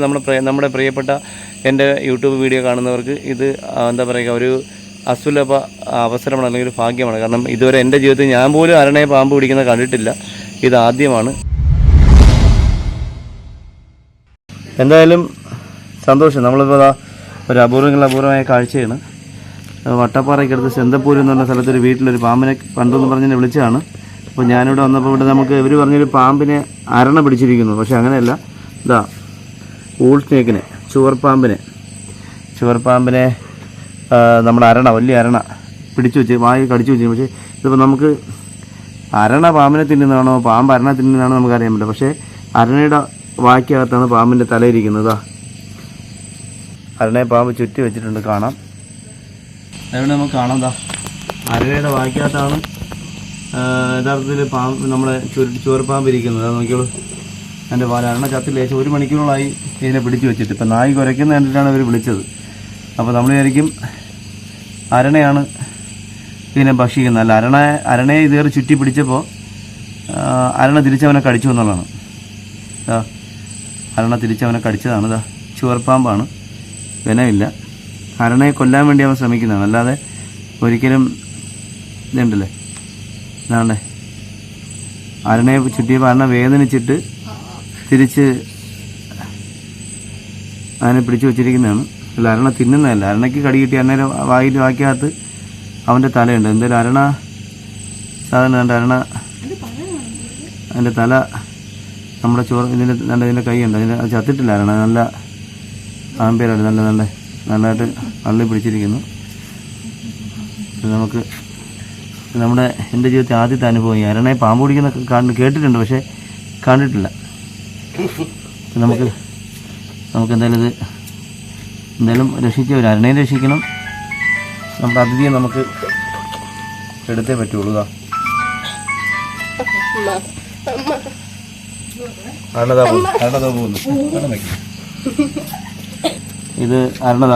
നമ്മുടെ നമ്മുടെ പ്രിയപ്പെട്ട എന്റെ യൂട്യൂബ് വീഡിയോ കാണുന്നവർക്ക് ഇത് എന്താ പറയുക ഒരു അസുലഭ അവസരമാണ് അല്ലെങ്കിൽ ഒരു ഭാഗ്യമാണ്. കാരണം ഇതുവരെ എന്റെ ജീവിതത്തിൽ ഞാൻ പോലും അരണയെ പാമ്പ് പിടിക്കുന്നത് കണ്ടിട്ടില്ല. ഇത് ആദ്യമാണ്. എന്തായാലും സന്തോഷം. നമ്മളിപ്പോൾ ഒരു അപൂർവങ്ങൾ അപൂർവമായ കാഴ്ചയാണ്. വട്ടപ്പാറയ്ക്കടുത്ത് ചെന്തപ്പൂര് എന്ന് പറഞ്ഞ സ്ഥലത്തൊരു വീട്ടിലൊരു പാമ്പിനെ കണ്ടെന്ന് പറഞ്ഞ് വിളിച്ചതാണ്. അപ്പോൾ ഞാനിവിടെ വന്നപ്പോൾ ഇവിടെ നമുക്ക് ഇവർ പറഞ്ഞൊരു പാമ്പിനെ അരണ പിടിച്ചിരിക്കുന്നു. പക്ഷേ അങ്ങനെയല്ല. ഇതാ ഊൾ സ്നേക്കിനെ ചുവർപ്പാമ്പിനെ ചുവർപ്പാമ്പിനെ നമ്മുടെ അരണ വലിയ അരണ പിടിച്ചു വെച്ച് വായി കടിച്ചു വെച്ചു പക്ഷേ ഇതിപ്പോൾ നമുക്ക് അരണ പാമ്പിനെ തിന്നുന്നതാണോ പാമ്പ് അരണ തിന്നുന്നതാണോ നമുക്ക് അറിയാൻ പറ്റില്ല. പക്ഷേ അരണയുടെ വായ്ക്കകത്താണ് പാമ്പിന്റെ തലയിരിക്കുന്നത്. അരണയെ പാമ്പ് ചുറ്റി വെച്ചിട്ടുണ്ട് കാണാം. അതുകൊണ്ട് നമുക്ക് കാണാം ദാ. അരണയുടെ വായ്ക്കകത്താണ് യഥാർത്ഥത്തിൽ പാമ്പ് നമ്മുടെ ചുരു ചുവർപ്പാമ്പ് ഇരിക്കുന്നത്. അത് നോക്കിയോളൂ. എന്റെ പാല അരണ ചത്തിൽ ലേശം ഒരു മണിക്കൂറോളായി ഇതിനെ പിടിച്ചു വെച്ചിട്ട്. ഇപ്പം നായി കുരയ്ക്കുന്ന കണ്ടിട്ടാണ് ഇവർ വിളിച്ചത്. അപ്പോൾ നമ്മൾ വിചാരിക്കും അരണയാണ് ഇതിനെ ഭക്ഷിക്കുന്നത്. അല്ല അരണ അരണയെ ഇതേറെ ചുറ്റി പിടിച്ചപ്പോൾ അരണ തിരിച്ചവനെ കടിച്ചു എന്നുള്ളതാണ്. ഇതാ അരണ തിരിച്ചവനെ കടിച്ചതാണ്. ഇതാ ചുവർപ്പാമ്പാണ് വിനമില്ല അരണയെ കൊല്ലാൻ വേണ്ടി അവൻ ശ്രമിക്കുന്നതാണ്. അല്ലാതെ ഒരിക്കലും ഇതുണ്ടല്ലേ? ഇതാണ്ടേ. അരണയെ ചുറ്റിയപ്പോൾ അരണ വേദനിച്ചിട്ട് തിരിച്ച് അതിനെ പിടിച്ചു വെച്ചിരിക്കുന്നതാണ്. അല്ല അരണ തിന്നുന്നതല്ല. അരണയ്ക്ക് കടി കിട്ടി അന്നേരം വായിൽ വാക്കിയകത്ത് അവന്റെ തലയുണ്ട്. എന്തായാലും അരണ? സാധനം കണ്ട അരണ. അതിന്റെ തല നമ്മുടെ ചോറ് ഇതിന്റെ നല്ല ഇതിന്റെ കൈയുണ്ട്. അതിന്റെ അത് ചത്തിട്ടില്ല അരണ. നല്ല ആമ്പേരാണ് നല്ല നല്ല നല്ലതായിട്ട് അള്ളി പിടിച്ചിരിക്കുന്നു. നമുക്ക് നമ്മുടെ എന്റെ ജീവിതത്തിൽ ആദ്യത്തെ അനുഭവം ഈ അരണയെ പാമ്പ് പിടിക്കുന്ന കേട്ടിട്ടുണ്ട് പക്ഷേ കണ്ടിട്ടില്ല. നമുക്ക് നമുക്ക് എന്തായാലും ഇത് എന്തായാലും രക്ഷിച്ച് ഒരു അരണയും രക്ഷിക്കണം. നമ്മുടെ അതിഥിയെ നമുക്ക് എടുത്തേ പറ്റുള്ളൂ ഇതാ അരണതാ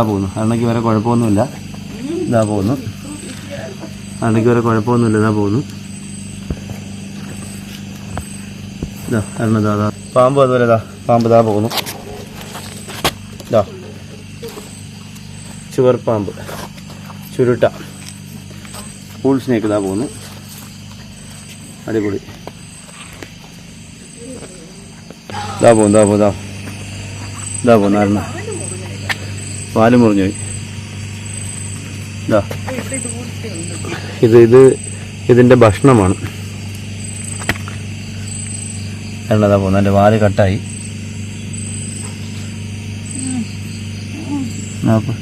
പോകുന്നു. അരണയ്ക്ക് വരെ കുഴപ്പമൊന്നുമില്ല. ഇതാ പോകുന്നു. അരണയ്ക്ക് വരെ കുഴപ്പമൊന്നുമില്ല. ഇതാ പോകുന്നു. പാമ്പ് അതുപോലെ ഇതാ പാമ്പ് ഇതാ പോകുന്നു. ഇതാ ചുവർ പാമ്പ്. ചുരുട്ട. പൂൾ സ്നേക്ക് ഇതാ പോകുന്നു. അടിപൊളി. ഇതാ പോകും ഇതാ പോകും ഇതാ ഇതാ പോകുന്നു അരണ. പാൽ മുറിഞ്ഞു പോയി. ഇതാ ഇത് ഇത് ഇതിന്റെ ഭക്ഷണമാണ്. അരണതാ പോകുന്നത്. എന്റെ വാൽ കട്ടായി. നോക്ക്.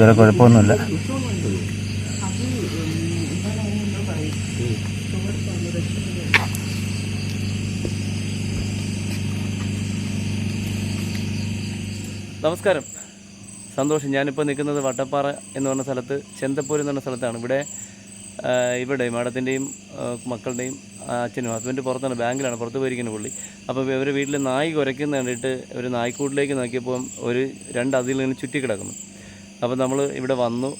വേറെ കുഴപ്പമൊന്നുമില്ല. നമസ്കാരം. സന്തോഷം. ഞാനിപ്പോൾ നിൽക്കുന്നത് വട്ടപ്പാറ എന്ന് പറഞ്ഞ സ്ഥലത്ത് ചെന്തപ്പൂർ എന്ന് പറഞ്ഞ സ്ഥലത്താണ്. ഇവിടെ ഇവിടെ മാഡത്തിന്റെയും മക്കളുടെയും അച്ഛനും ഹസ്ബൻഡ് പുറത്താണ് ബാങ്കിലാണ് പുറത്ത് പോയിരിക്കുന്ന പുള്ളി. അപ്പോൾ ഇവർ വീട്ടിൽ നായി കുരയ്ക്കുന്ന കണ്ടിട്ട് ഒരു നായ്ക്കൂട്ടിലേക്ക് നോക്കിയപ്പോൾ ഒരു രണ്ട് അതിൽ നിന്ന് ചുറ്റി കിടക്കുന്നു. അപ്പോൾ നമ്മൾ ഇവിടെ വന്നു.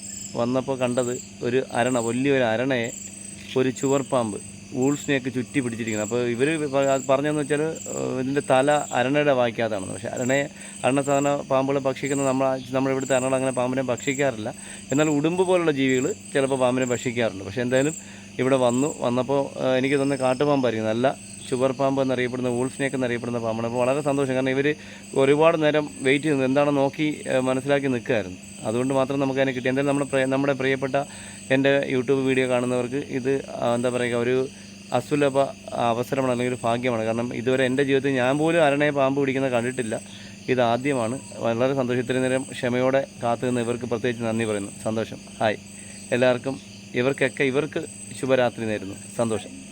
വന്നപ്പോൾ കണ്ടത് ഒരു അരണ വലിയൊരു അരണയെ ഒരു ചുവർപ്പാമ്പ്. വൂൾസിനെയൊക്കെ ചുറ്റി പിടിച്ചിരിക്കുന്നത്. അപ്പോൾ ഇവർ പറഞ്ഞതെന്ന് വെച്ചാൽ ഇതിന്റെ തല അരണയുടെ വായിക്കാത്തതാണെന്ന് പക്ഷേ അരണയെ അരണ സാധാരണ പാമ്പുകളെ ഭക്ഷിക്കുന്ന നമ്മൾ നമ്മുടെ ഇവിടുത്തെ അരണകൾ അങ്ങനെ പാമ്പിനെ ഭക്ഷിക്കാറില്ല. എന്നാൽ ഉടുമ്പ് പോലുള്ള ജീവികൾ ചിലപ്പോൾ പാമ്പിനെ ഭക്ഷിക്കാറുണ്ട്. പക്ഷേ എന്തായാലും ഇവിടെ വന്നു. വന്നപ്പോൾ എനിക്ക് തന്നെ കാട്ടുപാമ്പായിരിക്കും. നല്ല ഷുഗർ പാമ്പ് എന്നറിയപ്പെടുന്ന വൂൾഫ്നേക്ക് എന്നറിയപ്പെടുന്ന പാമ്പാണ്. അപ്പോൾ വളരെ സന്തോഷം. കാരണം ഇവർ ഒരുപാട് നേരം വെയിറ്റ് ചെയ്യുന്നത് എന്താണെന്ന് നോക്കി മനസ്സിലാക്കി നിൽക്കുമായിരുന്നു അതുകൊണ്ട് മാത്രം നമുക്ക് അതിനെ കിട്ടി. എന്തായാലും നമ്മുടെ നമ്മുടെ പ്രിയപ്പെട്ട എന്റെ യൂട്യൂബ് വീഡിയോ കാണുന്നവർക്ക് ഇത് എന്താ പറയുക ഒരു അസുലഭ അവസരമാണ് അല്ലെങ്കിൽ ഭാഗ്യമാണ്. കാരണം ഇതുവരെ എന്റെ ജീവിതത്തിൽ ഞാൻ പോലും അരണയെ പാമ്പ് പിടിക്കുന്നത് കണ്ടിട്ടില്ല. ഇതാദ്യമാണ് വളരെ സന്തോഷം ഇത്രയും നേരം ക്ഷമയോടെ കാത്തു നിന്ന് ഇവർക്ക് പ്രത്യേകിച്ച് നന്ദി പറയുന്നു. സന്തോഷം. ഹായ്. എല്ലാവർക്കും ഇവർക്കൊക്കെ ഇവർക്ക് ശുഭരാത്രി നേരുന്നു. സന്തോഷം.